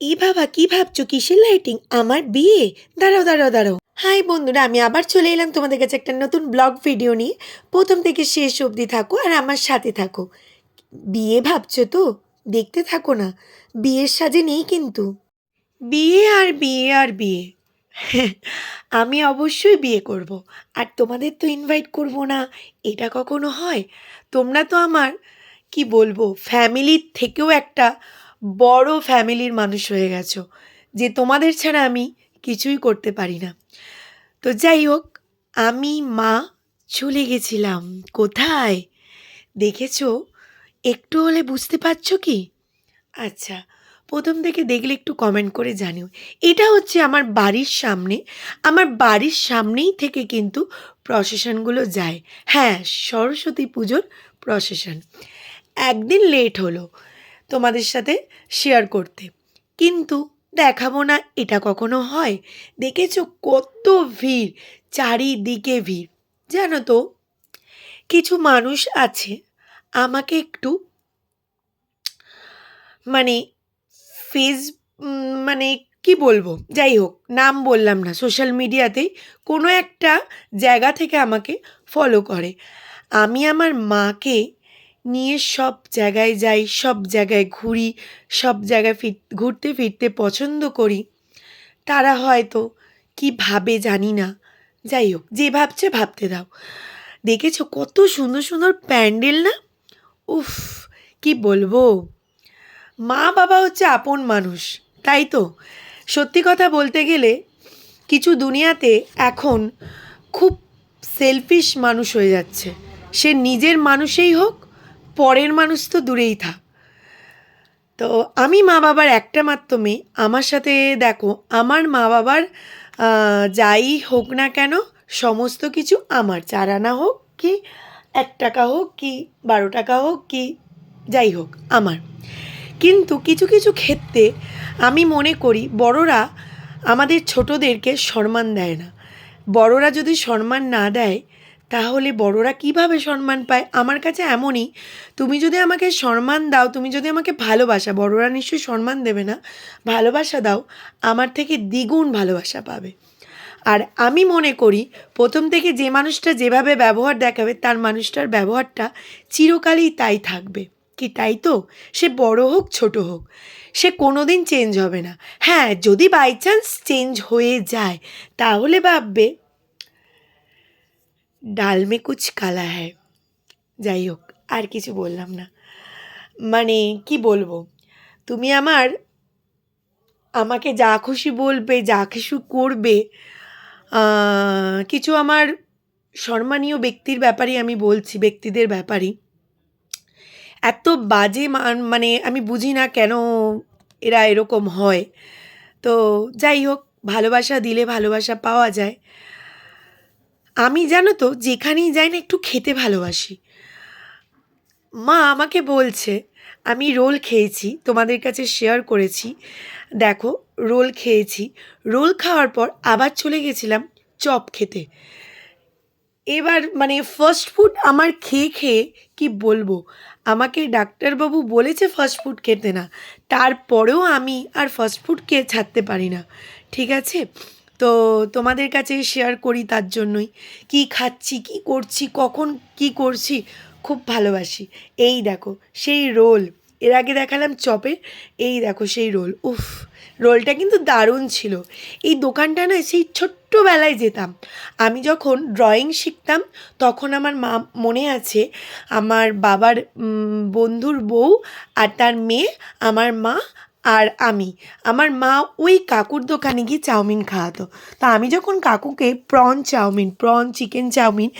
ই বাবা, কি ভাবছ? কিসের লাইটিং আমার বিয়ে? দাঁড়াও দাঁড়াও দাঁড়াও। হাই বন্ধুরা, আমি আবার চলে এলাম তোমাদের কাছে একটা নতুন ব্লগ ভিডিও নিয়ে। প্রথম থেকে শেষ অবধি থাকো আর আমার সাথে থাকো। বিয়ে ভাবছ তো? দেখতে থাকো না। বিয়ের সাজে নেই কিন্তু। বিয়ে আর বিয়ে আর বিয়ে। আমি অবশ্যই বিয়ে করব। আর তোমাদের তো ইনভাইট করব না। এটা কখনো হয়? তোমরা তো আমার, কি বলব ফ্যামিলির থেকেও একটা বড় ফ্যামিলির মানুষ হয়ে গেছো, যে তোমাদের ছাড়া আমি কিছুই করতে পারি না। তো যাই হোক, আমি মা চলে গেছিলাম। কোথায়? দেখেছ? একটু হলে বুঝতে পারছ কি? আচ্ছা প্রথম থেকে দেখলে একটু কমেন্ট করে জানিও। এটা হচ্ছে আমার বাড়ির সামনে, আমার বাড়ির সামনেই থেকে কিন্তু প্রসেশনগুলো যায়। হ্যাঁ সরস্বতী পুজোর প্রসেশন। একদিন লেট হলো। তোমাদের সাথে শেয়ার করতে। কিন্তু দেখাবো না এটা কখনো হয়। দেখেছ কত ভিড়, চারিদিকে ভিড়। জানো তো, কিছু মানুষ আছে, আমাকে একটু মানে ফেস মানে কি বলব, যাই হোক, নাম বললাম না সোশ্যাল মিডিয়াতেই কোনো একটা জায়গা থেকে আমাকে ফলো করে। আমি আমার মাকে নিয়ে সব জায়গায় যাই, সব জায়গায় ঘুরি, সব জায়গায় ফির, ঘুরতে ফিরতে পছন্দ করি। তারা হয়তো কি ভাবে জানি না। যাই হোক, যে ভাবছে ভাবতে দাও। দেখেছ কত সুন্দর সুন্দর প্যান্ডেল না? উফ, কি বলব? মা বাবা হচ্ছে আপন মানুষ, তাই তো? সত্যি কথা বলতে গেলে কিছু দুনিয়াতে এখন খুব সেলফিশ মানুষ হয়ে যাচ্ছে। সে নিজের মানুষেই হোক পরের মানুষ তো দূরেই থাক। তো আমি মা বাবার একটা মাত্র মেয়ে। আমার সাথে দেখো, আমার মা বাবার যাই হোক না কেন, সমস্ত কিছু আমার। চার আনা হোক কি, এক টাকা হোক কি, বারো টাকা হোক কি, যাই হোক, আমার। কিন্তু কিছু কিছু ক্ষেত্রে আমি মনে করি, বড়রা আমাদের ছোটদেরকে সম্মান দেয় না। বড়রা যদি সম্মান না দেয় তাহলে বড়রা কীভাবে সম্মান পায়? আমার কাছে এমনই। তুমি যদি আমাকে সম্মান দাও, তুমি যদি আমাকে ভালোবাসা, বড়রা নিশ্চয়ই সম্মান দেবে না। ভালোবাসা দাও, আমার থেকে দ্বিগুণ ভালোবাসা পাবে। আর আমি মনে করি, প্রথম থেকে যে মানুষটা যেভাবে ব্যবহার দেখাবে, তার মানুষটার ব্যবহারটা চিরকালই তাই থাকবে। কি তাই তো? সে বড় হোক, ছোট হোক। সে কোনো দিন চেঞ্জ হবে না। হ্যাঁ যদি বাই চান্স চেঞ্জ হয়ে যায়, তাহলে ভাববে ডাল মে কুচ কালা হ্যায়। যাই হোক, আর কিছু বললাম না। মানে কি বলব? তুমি আমার, আমাকে যা খুশি বলবে, যা কিছু করবে কিছু আমার সম্মানীয় ব্যক্তির ব্যাপারেই আমি বলছি, ব্যক্তিদের ব্যাপারেই এত বাজে মান- মানে আমি বুঝি না কেন এরা এরকম হয়। তো যাই হোক, ভালোবাসা দিলে ভালোবাসা পাওয়া যায়। আমি জানো তো, যেখানেই যাই না একটু খেতে ভালোবাসি। মা আমাকে বলছে, আমি রোল খেয়েছি, তোমাদের কাছে শেয়ার করেছি। দেখো, রোল খেয়েছি। রোল খাওয়ার পর আবার চলে গেছিলাম চপ খেতে। এবার মানে ফাস্ট ফুড আমার খেয়ে খেয়ে কি বলব? আমাকে ডাক্তারবাবু বলেছে ফাস্ট ফুড খেতে না। তারপরেও আমি আর ফাস্ট ফুড খেয়ে ছাড়তে পারি না। ঠিক আছে? তো তোমাদের কাছে শেয়ার করি তার জন্যই। কি খাচ্ছি, কি করছি, কখন কি করছি, খুব ভালোবাসি। এই দেখো, সেই রোল। এর আগে দেখালাম চপের, এই দেখো সেই রোল। উফ, রোলটা কিন্তু দারুণ ছিল। এই দোকানটা না সেই ছোট্টবেলায় যেতাম। আমি যখন ড্রয়িং শিখতাম, তখন আমার মা, মনে আছে, আমার বাবার বন্ধুর বউ আর তার মেয়ে, আমার মা আর আমি। আমার মা ওই কাকুর দোকানে গিয়ে চাউমিন খাওয়াতো। তা আমি যখন কাকুকে prawn chowmein prawn chicken chowmein,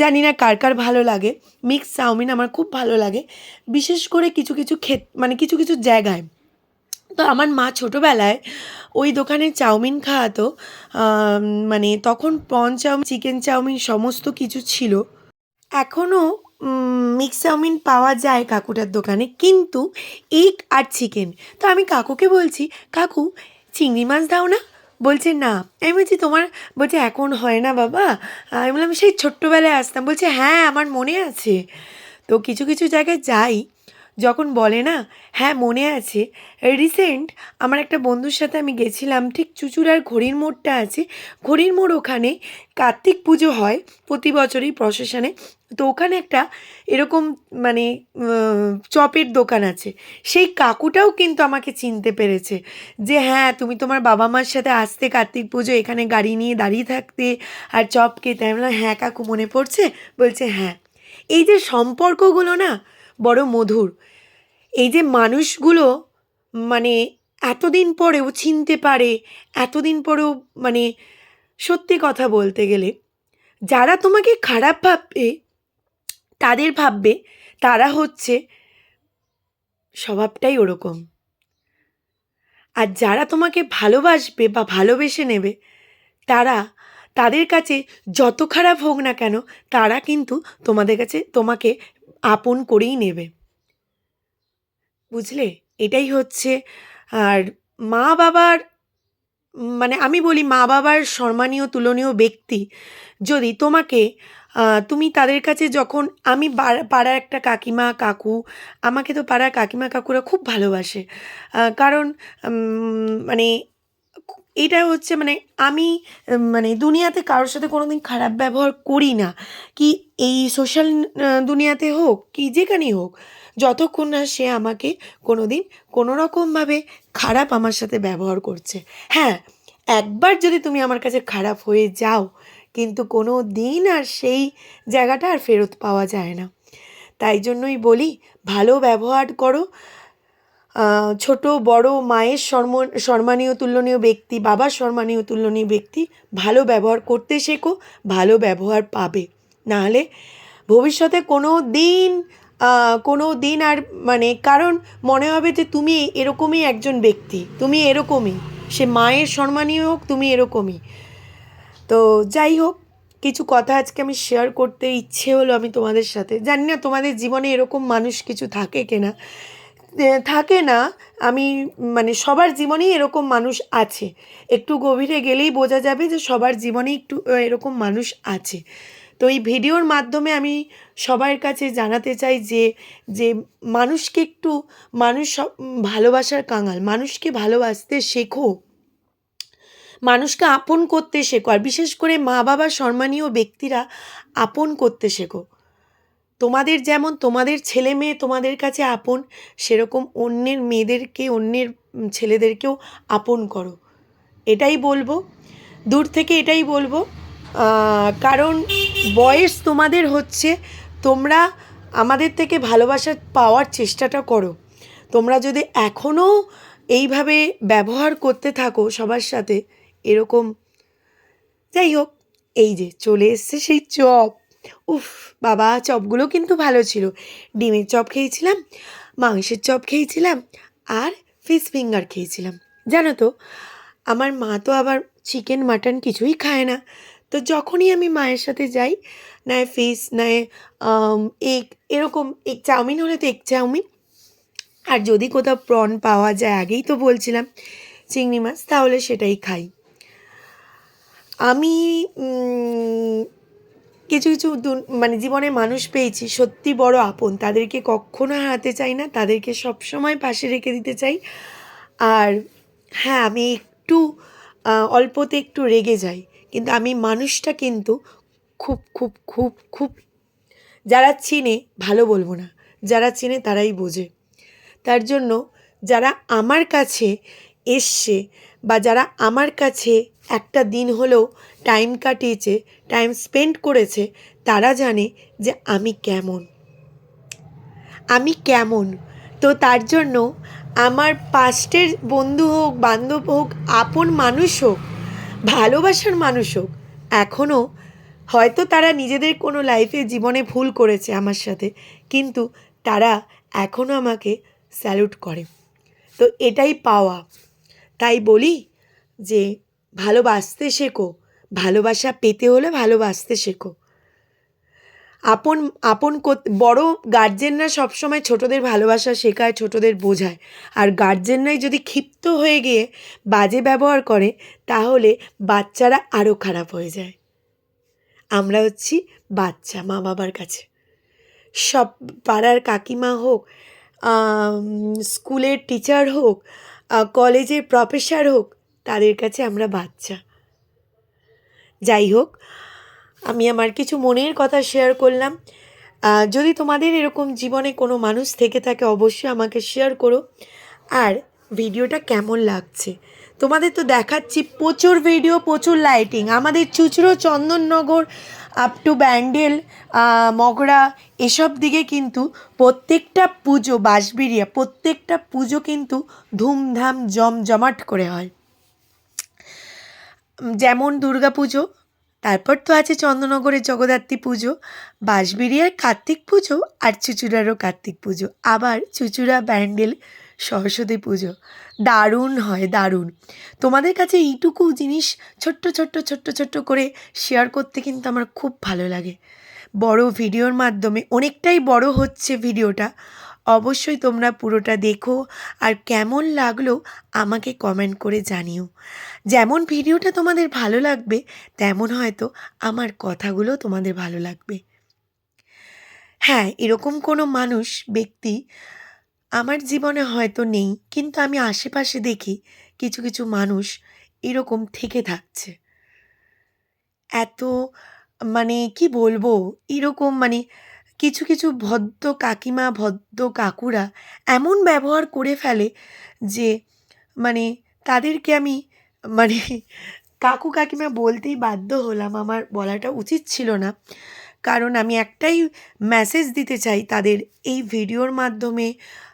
জানি না কার কার ভালো লাগে মিক্স চাউমিন আমার খুব ভালো লাগে, বিশেষ করে কিছু কিছু ক্ষেত মানে কিছু কিছু জায়গায়। তো আমার মা ছোটোবেলায় ওই দোকানে চাউমিন খাওয়াতো মানে তখন প্রন চাউমিন চিকেন চাউমিন সমস্ত কিছু ছিল। এখনও মিক্স চাউমিন পাওয়া যায় কাকুটার দোকানে, কিন্তু এগ আর চিকেন তো আমি কাকুকে বলছি, কাকু, চিংড়ি মাছ দাও না? বলছে, না। আমি বলছি, তোমার বলছে, এখন হয় না বাবা। আমি বললাম, সেই ছোট্টবেলায় আসতাম। বলছে হ্যাঁ আমার মনে আছে। তো কিছু কিছু জায়গায় যাই যখন বলে না হ্যাঁ মনে আছে রিসেন্ট আমার একটা বন্ধুর সাথে আমি গেছিলাম ঠিক চুচুড়ার ঘড়ির মোড়টা আছে ঘড়ির মোড় ওখানে কার্তিক পুজো হয় প্রতি বছরই প্রসেশনে তো ওখানে একটা এরকম মানে চপের দোকান আছে। সেই কাকুটাও কিন্তু আমাকে চিনতে পেরেছে যে হ্যাঁ তুমি তোমার বাবা মার সাথে আসতে কার্তিক পুজো এখানে গাড়ি নিয়ে দাঁড়িয়ে থাকতে আর চপ খেতে। আমি বললাম, হ্যাঁ কাকু মনে পড়ছে? বলছে হ্যাঁ। এই যে সম্পর্কগুলো না বড় মধুর। এই যে মানুষগুলো মানে এতদিন পরেও চিনতে পারে, এতদিন পরেও মানে সত্যি কথা বলতে গেলে, যারা তোমাকে খারাপ ভাববে, তাদের ভাববে, তারা হচ্ছে স্বভাবটাই ওরকম। আর যারা তোমাকে ভালোবাসবে বা ভালোবেসে নেবে, তারা, তাদের কাছে যত খারাপ হোক না কেন, তারা কিন্তু তোমাদের কাছে তোমাকে আপন করেই নেবে। বুঝলে? এটাই হচ্ছে। আর মা বাবার মানে আমি বলি মা বাবার সম্মানীয়, তুলনীয় ব্যক্তি যদি তোমাকে তুমি তাদের কাছে যখন আমি পাড়ার একটা কাকিমা, কাকু, আমাকে তো পাড়ার কাকিমা, কাকুরা খুব ভালোবাসে। কারণ মানে এটা হচ্ছে মানে আমি মানে দুনিয়াতে কারোর সাথে কোনো দিন খারাপ ব্যবহার করি না। কি এই সোশ্যাল দুনিয়াতে হোক, কি যেখানেই হোক, যতক্ষণ না সে আমাকে কোনো দিন কোনো রকমভাবে খারাপ আমার সাথে ব্যবহার করছে। হ্যাঁ একবার যদি তুমি আমার কাছে খারাপ হয়ে যাও, কিন্তু কোনো দিন আর সেই জায়গাটা আর ফেরত পাওয়া যায় না। তাই জন্যই বলি, ভালো ব্যবহার করো ছোট, বড় মায়ের সম্ম সম্মানীয় তুলনীয় ব্যক্তি, বাবার সম্মানীয় তুলনীয় ব্যক্তি ভালো ব্যবহার করতে শেখো, ভালো ব্যবহার পাবে। নাহলে ভবিষ্যতে কোনো দিন কোনো দিন আর মানে কারণ মনে হবে যে তুমি এরকমই একজন ব্যক্তি, তুমি এরকমই। সে মায়ের সম্মানীয় হোক, তুমি এরকমই। তো যাই হোক, কিছু কথা আজকে আমি শেয়ার করতে ইচ্ছে হলো আমি তোমাদের সাথে। জানি না তোমাদের জীবনে এরকম মানুষ কিছু থাকে কিনা। থাকে না। আমি মানে সবার জীবনেই এরকম মানুষ আছে। একটু গভীরে গেলেই বোঝা যাবে যে সবার জীবনে একটু এরকম মানুষ আছে। তো এই ভিডিওর মাধ্যমে আমি সবার কাছে জানাতে চাই যে যে মানুষকে একটু, মানুষ সব- ভালোবাসার কাঙাল, মানুষকে ভালোবাসতে শেখো। মানুষকে আপন করতে শেখো। আর বিশেষ করে মা বাবা সম্মানীয় ব্যক্তিরা আপন করতে শেখো। তোমাদের যেমন তোমাদের ছেলে মেয়ে তোমাদের কাছে আপন, সেরকম অন্যের মেয়েদেরকে, অন্যের ছেলেদেরকেও আপন করো। এটাই বলব। দূর থেকে এটাই বলব। কারণ বয়স তোমাদের হচ্ছে, তোমরা আমাদের থেকে ভালোবাসা পাওয়ার চেষ্টাটা করো। তোমরা যদি এখনও এইভাবে ব্যবহার করতে থাকো সবার সাথে, এরকম, যাই হোক, এই যে চলে এসছে সেই চপ। উফ, বাবা, চপগুলো কিন্তু ভালো ছিল। ডিমের চপ খেয়েছিলাম, মাংসের চপ খেয়েছিলাম আর ফিশ ফিঙ্গার খেয়েছিলাম। জানো তো, আমার মা তো আবার চিকেন মাটন কিছুই খায় না। তো যখনই আমি মায়ের সাথে যাই নয় ফিশ নয় এগ এরকম এগ চাউমিন হলে তো এগ চাউমিন। আর যদি কোথাও প্রন পাওয়া যায়, আগেই তো বলছিলাম চিংড়ি মাছ, তাহলে সেটাই খাই। আমি কিছু কিছু মানে জীবনে মানুষ পেয়েছি, সত্যি বড় আপন। তাদেরকে কখনো হারাতে চাই না, তাদেরকে সবসময় পাশে রেখে দিতে চাই। আর হ্যাঁ আমি একটু অল্পতে একটু রেগে যাই, কিন্তু আমি মানুষটা কিন্তু খুব খুব খুব খুব, যারা চিনে, ভালো বলব না, যারা চিনে তারাই বোঝে। তার জন্য যারা আমার কাছে এসছে বা যারা আমার কাছে একটা দিন হলেও টাইম কাটিয়েছে টাইম স্পেন্ড করেছে, তারা জানে যে আমি কেমন। আমি কেমন? তো তার জন্য আমার পাস্টের বন্ধু হোক, বান্ধব হোক, আপন মানুষ হোক, ভালোবাসার মানুষ হোক এখনও হয়তো তারা নিজেদের কোনো লাইফে জীবনে ভুল করেছে আমার সাথে, কিন্তু তারা এখনও আমাকে স্যালুট করে। তো এটাই পাওয়া। তাই বলি যে ভালোবাসতে শেখো, ভালোবাসা পেতে হলে ভালোবাসতে শেখো। আপন আপন বড় গার্জেনরা সবসময় ছোটদের ভালোবাসা শেখায়, ছোটদের বোঝায়। আর গার্জেনরাই যদি ক্ষিপ্ত হয়ে গিয়ে বাজে ব্যবহার করে, তাহলে বাচ্চারা আরও খারাপ হয়ে যায়। আমরা হচ্ছি বাচ্চা মা বাবার কাছে। সব পাড়ার কাকিমা হোক স্কুলের টিচার হোক কলেজের প্রফেসর হোক, তাদের কাছে আমরা বাচ্চা। যাই হোক, আমি আমার কিছু মনের কথা শেয়ার করলাম। যদি তোমাদের এরকম জীবনে কোনো মানুষ থেকে থাকে, অবশ্যই আমাকে শেয়ার করো। আর ভিডিওটা কেমন লাগছে? তোমাদের তো দেখাচ্ছি প্রচুর ভিডিও প্রচুর লাইটিং আমাদের চুচড়ো, চন্দননগর আপ টু ব্যান্ডেল মগরা, এসব দিকে কিন্তু প্রত্যেকটা পুজো বাঁশবিড়িয়া প্রত্যেকটা পুজো কিন্তু ধুমধাম, জমজমাট করে হয়। যেমন দুর্গা পুজো, তারপর তো আছে চন্দ্রনগরের জগদ্ধাত্রী পুজো বাঁশবেড়িয়ার কার্তিক পুজো আর চুচুড়ারও কার্তিক পুজো। আবার চুচুড়া ব্যান্ডেল সরস্বতী পুজো। দারুণ হয়, দারুণ। তোমাদের কাছে এইটুকু জিনিস ছোট্ট ছোট্ট ছোট্ট ছোট্ট করে শেয়ার করতে কিন্তু আমার খুব ভালো লাগে। বড় ভিডিওর মাধ্যমে অনেকটাই বড় হচ্ছে ভিডিওটা। অবশ্যই তোমরা পুরোটা দেখো আর কেমন লাগল আমাকে কমেন্ট করে জানিও। যেমন ভিডিওটা তোমাদের ভালো লাগবে, তেমন হয়তো আমার কথাগুলো তোমাদের ভালো লাগবে। হ্যাঁ এরকম কোনো মানুষ, ব্যক্তি আমার জীবনে হয়তো নেই, কিন্তু আমি আশেপাশে দেখি কিছু কিছু মানুষ এরকম থেকে থাকছে। এত মানে কি বলব, এরকম মানে কিছু কিছু ভদ্র কাকিমা, ভদ্র কাকুরা এমন ব্যবহার করে ফেলে যে মানে তাদেরকে আমি মানে কাকু, কাকিমা বলতেই বাধ্য হলাম। আমার বলাটা উচিত ছিল না। কারণ আমি একটাই মেসেজ দিতে চাই তাদের এই ভিডিওর মাধ্যমে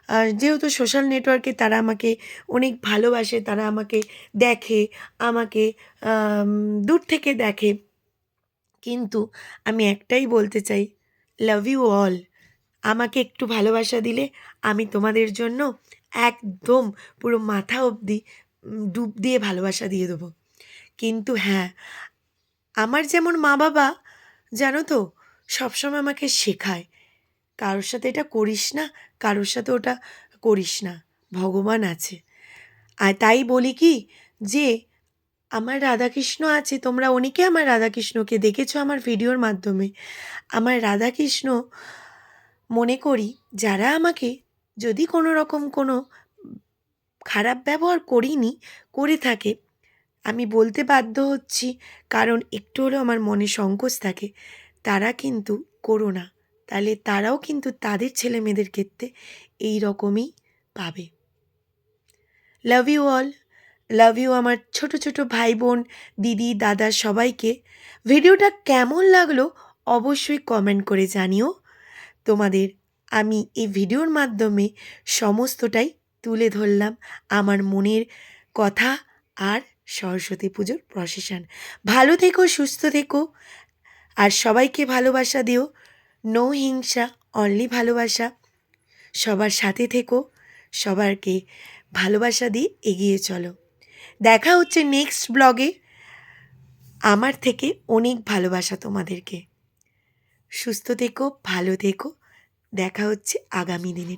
আহ, যেহেতু সোশ্যাল নেটওয়ার্কে তারা আমাকে অনেক ভালোবাসে তারা আমাকে দেখে আমাকে দূর থেকে দেখে। কিন্তু আমি একটাই বলতে চাই লাভ ইউ অল আমাকে একটু ভালোবাসা দিলে আমি তোমাদের জন্য একদম পুরো মাথা অবধি ডুব দিয়ে ভালোবাসা দিয়ে দেবো। কিন্তু হ্যাঁ আমার যেমন মা বাবা জানো তো সবসময় আমাকে শেখায়। কারোর সাথে এটা করিস না, কারোর সাথে ওটা করিস না, ভগবান আছে। আর তাই বলি কি যে, আমার রাধাকৃষ্ণ আছে, তোমরা অনেকে আমার রাধাকৃষ্ণকে দেখেছ আমার ভিডিওর মাধ্যমে। আমার রাধাকৃষ্ণ, মনে করি যারা আমাকে যদি কোনো রকম কোনো খারাপ ব্যবহার করিনি, করে থাকে, আমি বলতে বাধ্য হচ্ছি, কারণ একটু হলেও আমার মনে সংকোচ থাকে, তারা কিন্তু করো না। তাহলে তারাও কিন্তু তাদের ছেলে মেয়েদের ক্ষেত্রে এই রকমই পাবে। Love you all love you আমার ছোট ছোট ভাই বোন দিদি, দাদা সবাইকে। ভিডিওটা কেমন লাগল অবশ্যই কমেন্ট করে জানিও। তোমাদের আমি এই ভিডিওর মাধ্যমে সমস্তটাই তুলে ধরলাম আমার মনের কথা আর সরস্বতী পুজোর প্রসেশন ভালো থেকো, সুস্থ থেকো। আর সবাইকে ভালোবাসা দিও। নো হিংসা অনলি ভালোবাসা। সবার সাথে থেকো, সবারকে ভালোবাসা দিয়ে এগিয়ে চলো। দেখা হচ্ছে নেক্সট ব্লগে আমার থেকে অনেক ভালোবাসা তোমাদেরকে। সুস্থ থেকো, ভালো থেকো। দেখা হচ্ছে আগামী দিনে।